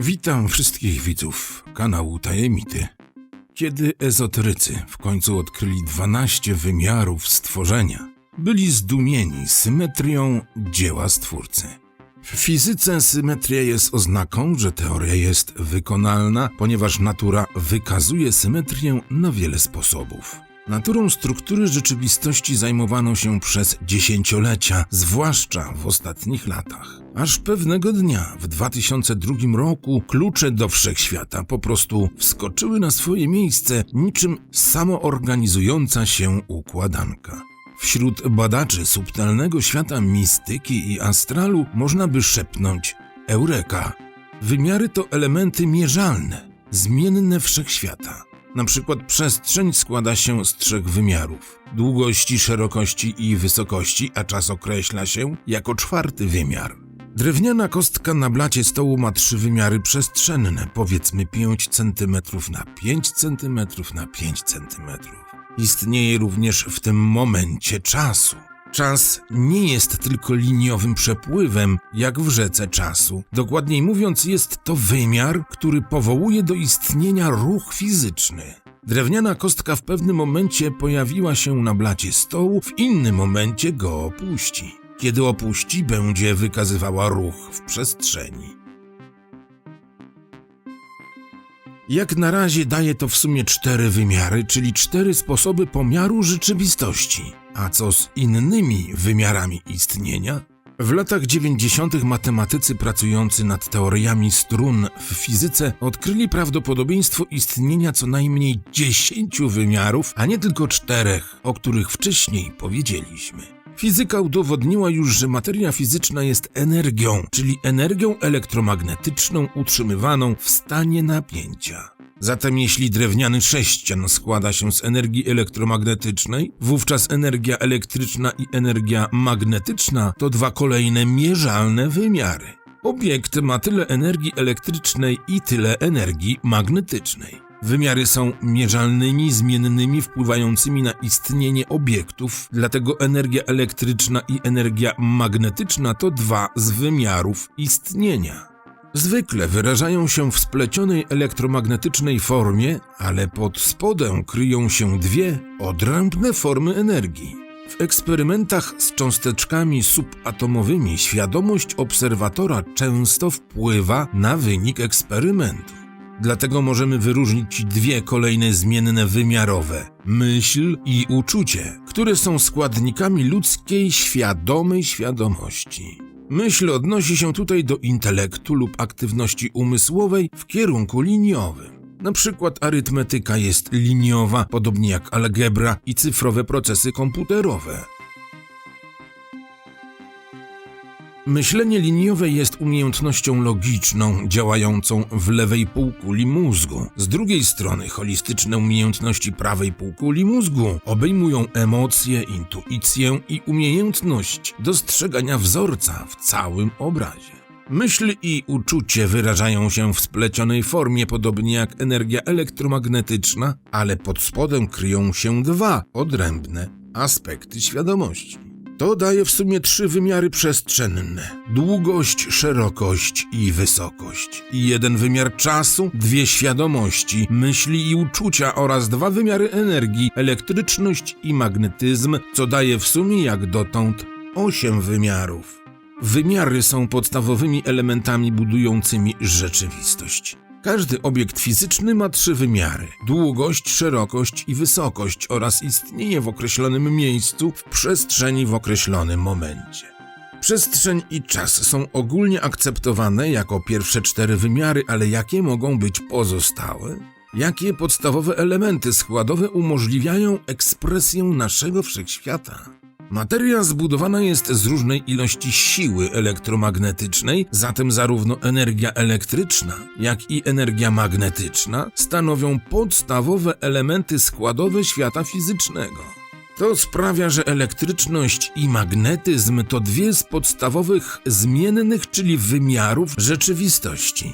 Witam wszystkich widzów kanału Tajemity. Kiedy ezoterycy w końcu odkryli 12 wymiarów stworzenia, byli zdumieni symetrią dzieła Stwórcy. W fizyce symetria jest oznaką, że teoria jest wykonalna, ponieważ natura wykazuje symetrię na wiele sposobów. Naturą struktury rzeczywistości zajmowano się przez dziesięciolecia, zwłaszcza w ostatnich latach. Aż pewnego dnia, w 2002 roku, klucze do wszechświata po prostu wskoczyły na swoje miejsce, niczym samoorganizująca się układanka. Wśród badaczy subtelnego świata mistyki i astralu można by szepnąć Eureka. Wymiary to elementy mierzalne, zmienne wszechświata. Na przykład przestrzeń składa się z trzech wymiarów: długości, szerokości i wysokości, a czas określa się jako czwarty wymiar. Drewniana kostka na blacie stołu ma trzy wymiary przestrzenne, powiedzmy 5 cm na 5 cm na 5 cm. Istnieje również w tym momencie czasu. Czas nie jest tylko liniowym przepływem, jak w rzece czasu. Dokładniej mówiąc, jest to wymiar, który powołuje do istnienia ruch fizyczny. Drewniana kostka w pewnym momencie pojawiła się na blacie stołu, w innym momencie go opuści. Kiedy opuści, będzie wykazywała ruch w przestrzeni. Jak na razie daje to w sumie cztery wymiary, czyli cztery sposoby pomiaru rzeczywistości. A co z innymi wymiarami istnienia? W latach 90. matematycy pracujący nad teoriami strun w fizyce odkryli prawdopodobieństwo istnienia co najmniej 10 wymiarów, a nie tylko czterech, o których wcześniej powiedzieliśmy. Fizyka udowodniła już, że materia fizyczna jest energią, czyli energią elektromagnetyczną utrzymywaną w stanie napięcia. Zatem jeśli drewniany sześcian składa się z energii elektromagnetycznej, wówczas energia elektryczna i energia magnetyczna to dwa kolejne mierzalne wymiary. Obiekt ma tyle energii elektrycznej i tyle energii magnetycznej. Wymiary są mierzalnymi, zmiennymi, wpływającymi na istnienie obiektów, dlatego energia elektryczna i energia magnetyczna to dwa z wymiarów istnienia. Zwykle wyrażają się w splecionej elektromagnetycznej formie, ale pod spodem kryją się dwie odrębne formy energii. W eksperymentach z cząsteczkami subatomowymi świadomość obserwatora często wpływa na wynik eksperymentu. Dlatego możemy wyróżnić dwie kolejne zmienne wymiarowe myśl i uczucie, które są składnikami ludzkiej świadomej świadomości. Myśl odnosi się tutaj do intelektu lub aktywności umysłowej w kierunku liniowym. Na przykład arytmetyka jest liniowa, podobnie jak algebra i cyfrowe procesy komputerowe. Myślenie liniowe jest umiejętnością logiczną, działającą w lewej półkuli mózgu. Z drugiej strony, holistyczne umiejętności prawej półkuli mózgu obejmują emocje, intuicję i umiejętność dostrzegania wzorca w całym obrazie. Myśl i uczucie wyrażają się w splecionej formie, podobnie jak energia elektromagnetyczna, ale pod spodem kryją się dwa odrębne aspekty świadomości. To daje w sumie trzy wymiary przestrzenne: długość, szerokość i wysokość. Jeden wymiar czasu, dwie świadomości, myśli i uczucia oraz dwa wymiary energii, elektryczność i magnetyzm, co daje w sumie jak dotąd osiem wymiarów. Wymiary są podstawowymi elementami budującymi rzeczywistość. Każdy obiekt fizyczny ma trzy wymiary: długość, szerokość i wysokość oraz istnieje w określonym miejscu w przestrzeni w określonym momencie. Przestrzeń i czas są ogólnie akceptowane jako pierwsze cztery wymiary, ale jakie mogą być pozostałe? Jakie podstawowe elementy składowe umożliwiają ekspresję naszego wszechświata? Materia zbudowana jest z różnej ilości siły elektromagnetycznej, zatem zarówno energia elektryczna, jak i energia magnetyczna stanowią podstawowe elementy składowe świata fizycznego. To sprawia, że elektryczność i magnetyzm to dwie z podstawowych zmiennych, czyli wymiarów rzeczywistości.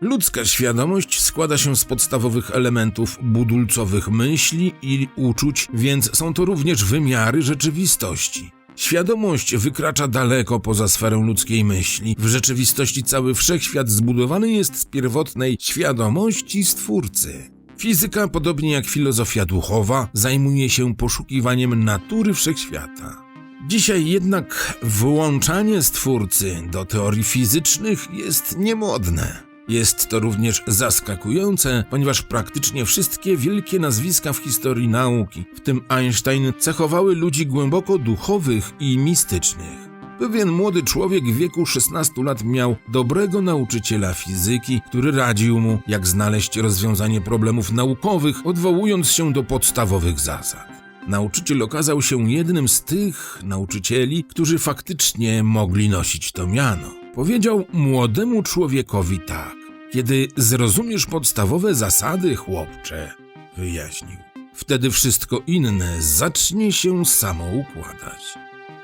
Ludzka świadomość składa się z podstawowych elementów budulcowych myśli i uczuć, więc są to również wymiary rzeczywistości. Świadomość wykracza daleko poza sferę ludzkiej myśli. W rzeczywistości cały wszechświat zbudowany jest z pierwotnej świadomości Stwórcy. Fizyka, podobnie jak filozofia duchowa, zajmuje się poszukiwaniem natury wszechświata. Dzisiaj jednak włączanie Stwórcy do teorii fizycznych jest niemodne. Jest to również zaskakujące, ponieważ praktycznie wszystkie wielkie nazwiska w historii nauki, w tym Einstein, cechowały ludzi głęboko duchowych i mistycznych. Pewien młody człowiek w wieku 16 lat miał dobrego nauczyciela fizyki, który radził mu, jak znaleźć rozwiązanie problemów naukowych, odwołując się do podstawowych zasad. Nauczyciel okazał się jednym z tych nauczycieli, którzy faktycznie mogli nosić to miano. Powiedział młodemu człowiekowi tak: Kiedy zrozumiesz podstawowe zasady, chłopcze, wyjaśnił, wtedy wszystko inne zacznie się samo układać.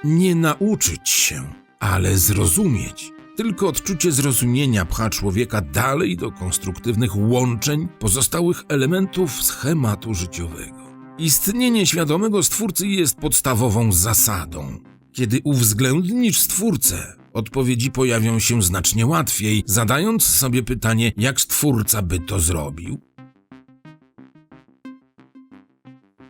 Nie nauczyć się, ale zrozumieć. Tylko odczucie zrozumienia pcha człowieka dalej do konstruktywnych łączeń pozostałych elementów schematu życiowego. Istnienie świadomego Stwórcy jest podstawową zasadą. Kiedy uwzględnisz Stwórcę, odpowiedzi pojawią się znacznie łatwiej, zadając sobie pytanie, jak Stwórca by to zrobił.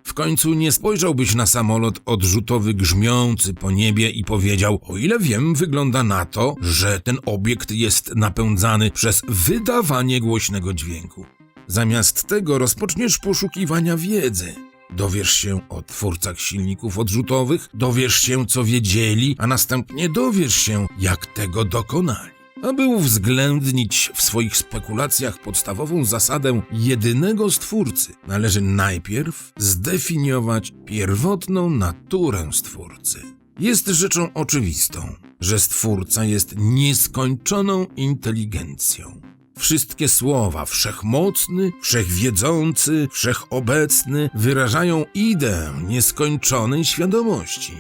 W końcu nie spojrzałbyś na samolot odrzutowy grzmiący po niebie i powiedział: O ile wiem, wygląda na to, że ten obiekt jest napędzany przez wydawanie głośnego dźwięku. Zamiast tego rozpoczniesz poszukiwania wiedzy. Dowiesz się o twórcach silników odrzutowych, dowiesz się, co wiedzieli, a następnie dowiesz się, jak tego dokonali. Aby uwzględnić w swoich spekulacjach podstawową zasadę jedynego stwórcy, należy najpierw zdefiniować pierwotną naturę stwórcy. Jest rzeczą oczywistą, że stwórca jest nieskończoną inteligencją. Wszystkie słowa wszechmocny, wszechwiedzący, wszechobecny wyrażają ideę nieskończonej świadomości.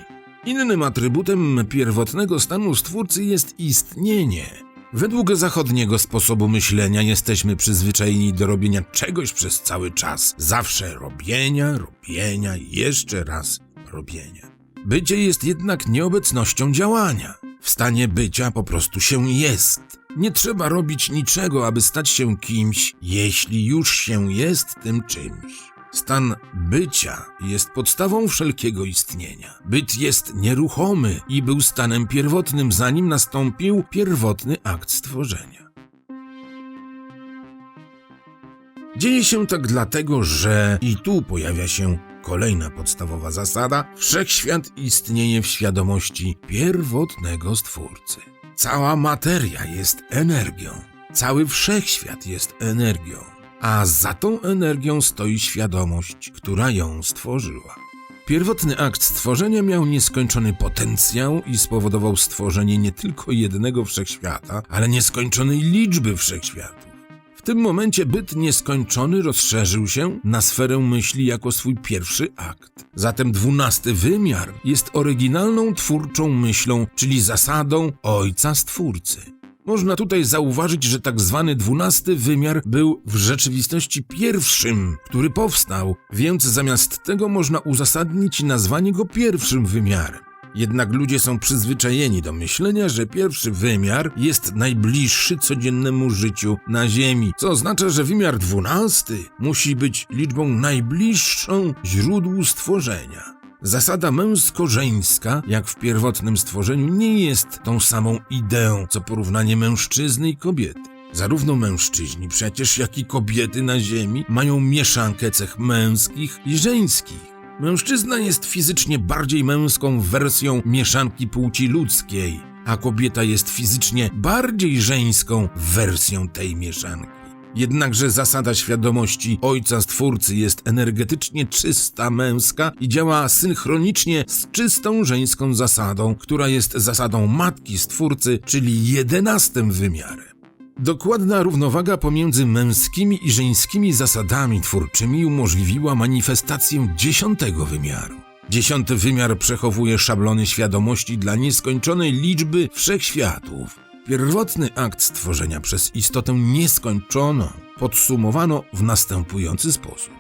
Innym atrybutem pierwotnego stanu Stwórcy jest istnienie. Według zachodniego sposobu myślenia jesteśmy przyzwyczajeni do robienia czegoś przez cały czas. Zawsze robienia, robienia jeszcze raz robienia. Bycie jest jednak nieobecnością działania. W stanie bycia po prostu się jest. Nie trzeba robić niczego, aby stać się kimś, jeśli już się jest tym czymś. Stan bycia jest podstawą wszelkiego istnienia. Byt jest nieruchomy i był stanem pierwotnym, zanim nastąpił pierwotny akt stworzenia. Dzieje się tak dlatego, że i tu pojawia się kolejna podstawowa zasada: wszechświat istnieje w świadomości pierwotnego stwórcy. Cała materia jest energią, cały wszechświat jest energią, a za tą energią stoi świadomość, która ją stworzyła. Pierwotny akt stworzenia miał nieskończony potencjał i spowodował stworzenie nie tylko jednego wszechświata, ale nieskończonej liczby wszechświatów. W tym momencie byt nieskończony rozszerzył się na sferę myśli jako swój pierwszy akt. Zatem dwunasty wymiar jest oryginalną twórczą myślą, czyli zasadą Ojca Stwórcy. Można tutaj zauważyć, że tak zwany dwunasty wymiar był w rzeczywistości pierwszym, który powstał, więc zamiast tego można uzasadnić nazwanie go pierwszym wymiarem. Jednak ludzie są przyzwyczajeni do myślenia, że pierwszy wymiar jest najbliższy codziennemu życiu na Ziemi, co oznacza, że wymiar dwunasty musi być liczbą najbliższą źródłu stworzenia. Zasada męsko-żeńska, jak w pierwotnym stworzeniu, nie jest tą samą ideą, co porównanie mężczyzny i kobiety. Zarówno mężczyźni przecież, jak i kobiety na Ziemi mają mieszankę cech męskich i żeńskich. Mężczyzna jest fizycznie bardziej męską wersją mieszanki płci ludzkiej, a kobieta jest fizycznie bardziej żeńską wersją tej mieszanki. Jednakże zasada świadomości Ojca Stwórcy jest energetycznie czysta męska i działa synchronicznie z czystą żeńską zasadą, która jest zasadą Matki Stwórcy, czyli jedenastym wymiarem. Dokładna równowaga pomiędzy męskimi i żeńskimi zasadami twórczymi umożliwiła manifestację dziesiątego wymiaru. Dziesiąty wymiar przechowuje szablony świadomości dla nieskończonej liczby wszechświatów. Pierwotny akt stworzenia przez istotę nieskończoną podsumowano w następujący sposób.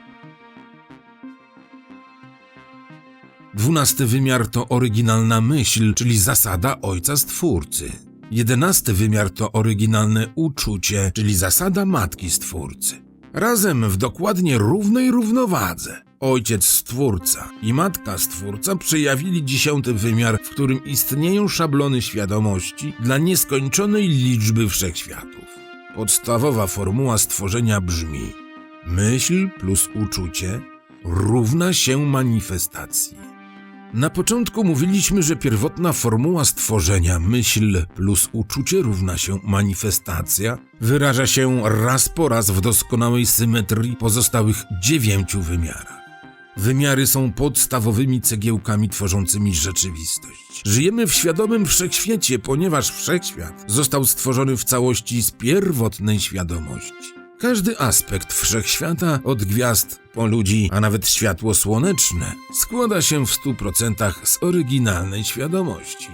Dwunasty wymiar to oryginalna myśl, czyli zasada Ojca Stwórcy. Jedenasty wymiar to oryginalne uczucie, czyli zasada Matki Stwórcy. Razem w dokładnie równej równowadze Ojciec Stwórca i Matka Stwórca przejawili dziesiąty wymiar, w którym istnieją szablony świadomości dla nieskończonej liczby wszechświatów. Podstawowa formuła stworzenia brzmi: myśl plus uczucie równa się manifestacji. Na początku mówiliśmy, że pierwotna formuła stworzenia myśl plus uczucie równa się manifestacja wyraża się raz po raz w doskonałej symetrii pozostałych dziewięciu wymiarach. Wymiary są podstawowymi cegiełkami tworzącymi rzeczywistość. Żyjemy w świadomym wszechświecie, ponieważ wszechświat został stworzony w całości z pierwotnej świadomości. Każdy aspekt wszechświata, od gwiazd po ludzi, a nawet światło słoneczne, składa się w 100% z oryginalnej świadomości.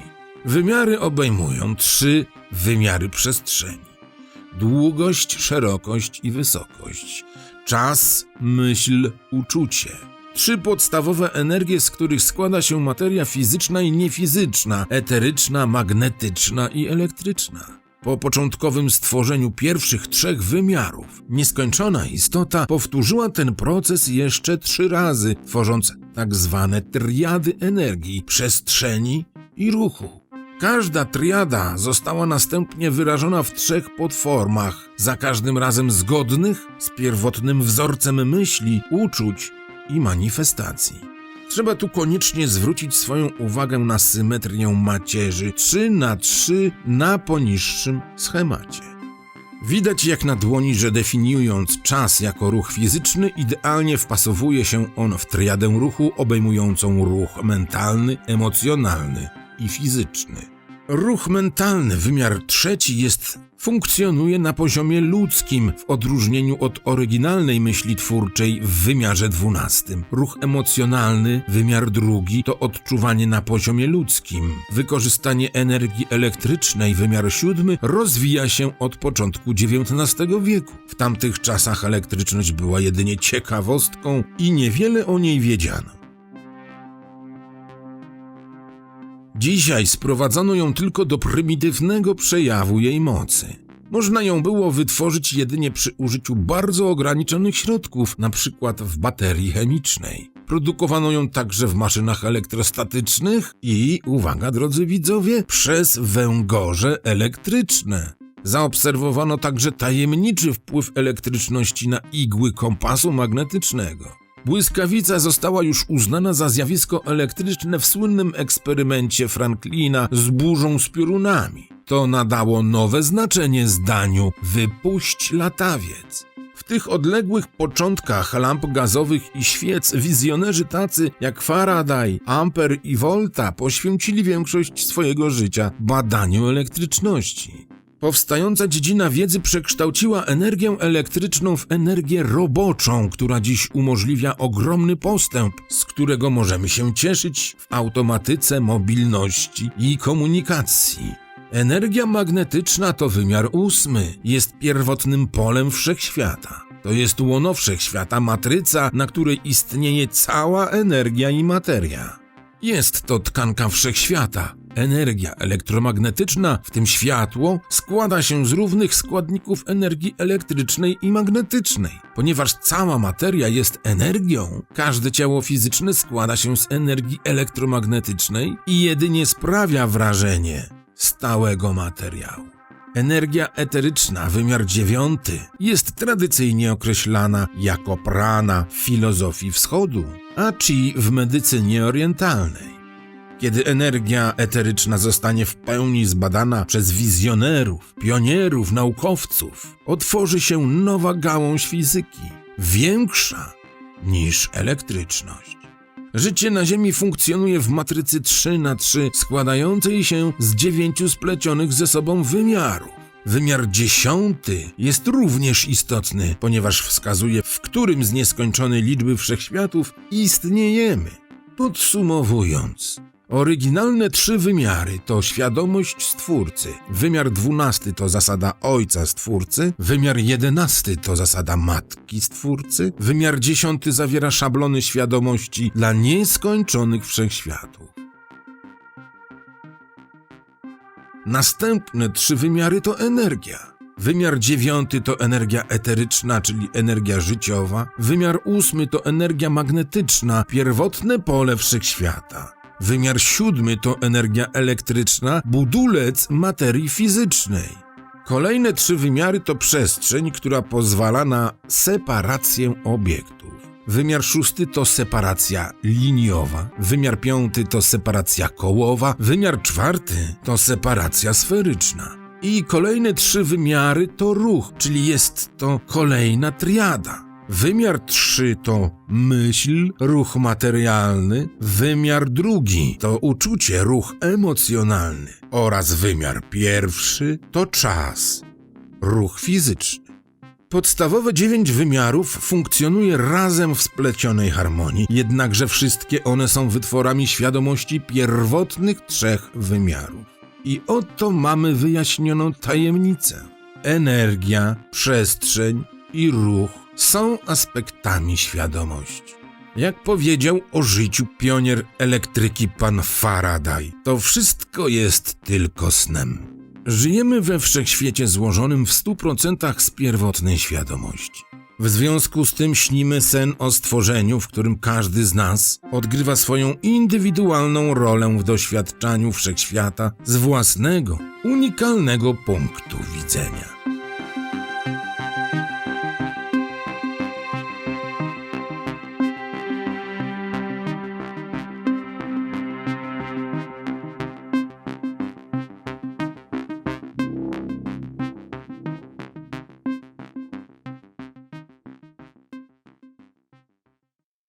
Wymiary obejmują trzy wymiary przestrzeni: długość, szerokość i wysokość, czas, myśl, uczucie. Trzy podstawowe energie, z których składa się materia fizyczna i niefizyczna, eteryczna, magnetyczna i elektryczna. Po początkowym stworzeniu pierwszych trzech wymiarów, nieskończona istota powtórzyła ten proces jeszcze trzy razy, tworząc tak zwane triady energii, przestrzeni i ruchu. Każda triada została następnie wyrażona w trzech podformach, za każdym razem zgodnych z pierwotnym wzorcem myśli, uczuć i manifestacji. Trzeba tu koniecznie zwrócić swoją uwagę na symetrię macierzy 3 na 3 na poniższym schemacie. Widać jak na dłoni, że definiując czas jako ruch fizyczny, idealnie wpasowuje się on w triadę ruchu obejmującą ruch mentalny, emocjonalny i fizyczny. Ruch mentalny, wymiar trzeci, jest funkcjonuje na poziomie ludzkim, w odróżnieniu od oryginalnej myśli twórczej w wymiarze dwunastym. Ruch emocjonalny, wymiar drugi, to odczuwanie na poziomie ludzkim. Wykorzystanie energii elektrycznej, wymiar siódmy, rozwija się od początku XIX wieku. W tamtych czasach elektryczność była jedynie ciekawostką i niewiele o niej wiedziano. Dzisiaj sprowadzono ją tylko do prymitywnego przejawu jej mocy. Można ją było wytworzyć jedynie przy użyciu bardzo ograniczonych środków, np. w baterii chemicznej. Produkowano ją także w maszynach elektrostatycznych i, uwaga drodzy widzowie, przez węgorze elektryczne. Zaobserwowano także tajemniczy wpływ elektryczności na igły kompasu magnetycznego. Błyskawica została już uznana za zjawisko elektryczne w słynnym eksperymencie Franklina z burzą z piorunami. To nadało nowe znaczenie zdaniu wypuść latawiec. W tych odległych początkach lamp gazowych i świec wizjonerzy tacy jak Faraday, Ampere i Volta poświęcili większość swojego życia badaniu elektryczności. Powstająca dziedzina wiedzy przekształciła energię elektryczną w energię roboczą, która dziś umożliwia ogromny postęp, z którego możemy się cieszyć w automatyce, mobilności i komunikacji. Energia magnetyczna to wymiar ósmy, jest pierwotnym polem wszechświata. To jest łono wszechświata, matryca, na której istnieje cała energia i materia. Jest to tkanka wszechświata. Energia elektromagnetyczna, w tym światło, składa się z równych składników energii elektrycznej i magnetycznej. Ponieważ cała materia jest energią, każde ciało fizyczne składa się z energii elektromagnetycznej i jedynie sprawia wrażenie stałego materiału. Energia eteryczna, wymiar dziewiąty, jest tradycyjnie określana jako prana w filozofii wschodu, a chi w medycynie orientalnej. Kiedy energia eteryczna zostanie w pełni zbadana przez wizjonerów, pionierów, naukowców, otworzy się nowa gałąź fizyki, większa niż elektryczność. Życie na Ziemi funkcjonuje w matrycy 3 na 3 składającej się z dziewięciu splecionych ze sobą wymiarów. Wymiar dziesiąty jest również istotny, ponieważ wskazuje, w którym z nieskończonej liczby wszechświatów istniejemy. Podsumowując, Oryginalne trzy wymiary to świadomość Stwórcy, wymiar dwunasty to zasada Ojca Stwórcy, wymiar jedenasty to zasada Matki Stwórcy, wymiar dziesiąty zawiera szablony świadomości dla nieskończonych wszechświatów. Następne trzy wymiary to energia. Wymiar dziewiąty to energia eteryczna, czyli energia życiowa. Wymiar ósmy to energia magnetyczna, pierwotne pole wszechświata. Wymiar siódmy to energia elektryczna, budulec materii fizycznej. Kolejne trzy wymiary to przestrzeń, która pozwala na separację obiektów. Wymiar szósty to separacja liniowa, wymiar piąty to separacja kołowa, wymiar czwarty to separacja sferyczna. I kolejne trzy wymiary to ruch, czyli jest to kolejna triada. Wymiar trzy to myśl, ruch materialny, wymiar drugi to uczucie, ruch emocjonalny oraz wymiar pierwszy to czas, ruch fizyczny. Podstawowe dziewięć wymiarów funkcjonuje razem w splecionej harmonii, jednakże wszystkie one są wytworami świadomości pierwotnych trzech wymiarów. I oto mamy wyjaśnioną tajemnicę. Energia, przestrzeń i ruch są aspektami świadomości. Jak powiedział o życiu pionier elektryki pan Faraday, to wszystko jest tylko snem. Żyjemy we wszechświecie złożonym w 100% z pierwotnej świadomości. W związku z tym śnimy sen o stworzeniu, w którym każdy z nas odgrywa swoją indywidualną rolę w doświadczaniu wszechświata z własnego, unikalnego punktu widzenia.